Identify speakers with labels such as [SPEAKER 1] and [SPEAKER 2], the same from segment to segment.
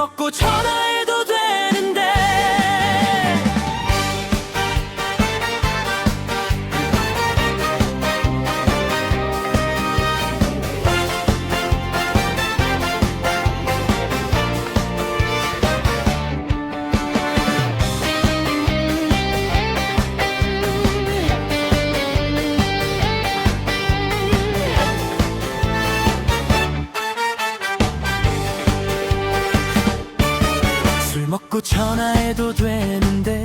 [SPEAKER 1] 먹고 전화해 술 먹고 전화해도 되는데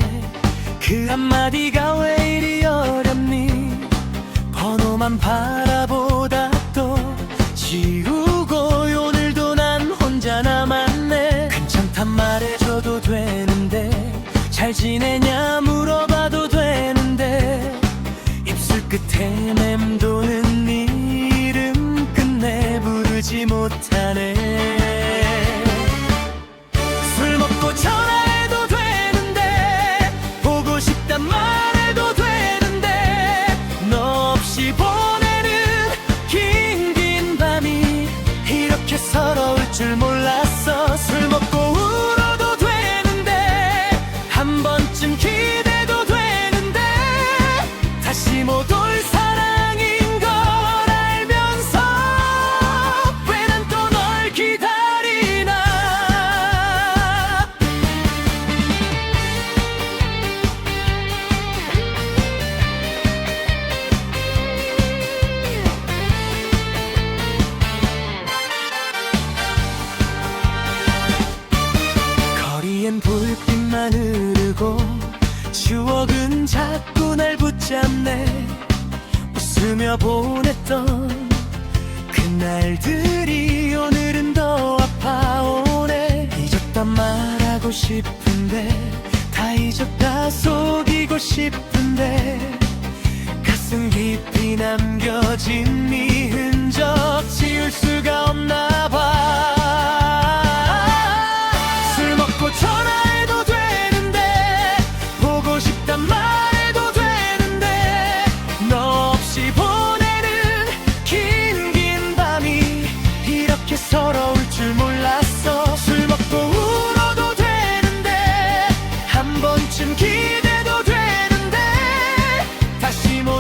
[SPEAKER 1] 그 한마디가 왜 이리 어렵니? 번호만 바라보다 또 지우고 오늘도 난 혼자 남았네. 괜찮단 말해줘도 되는데 잘 지내냐 물어봐도 되는데 입술 끝에 맴도는 네 이름 끝내 부르지 못하 추억은 자꾸 날 붙잡네. 웃으며 보냈던 그날들이 오늘은 더 아파오네. 잊었단 말하고 싶은데 다 잊었다 속이고 싶은데 가슴 깊이 남겨진 네흔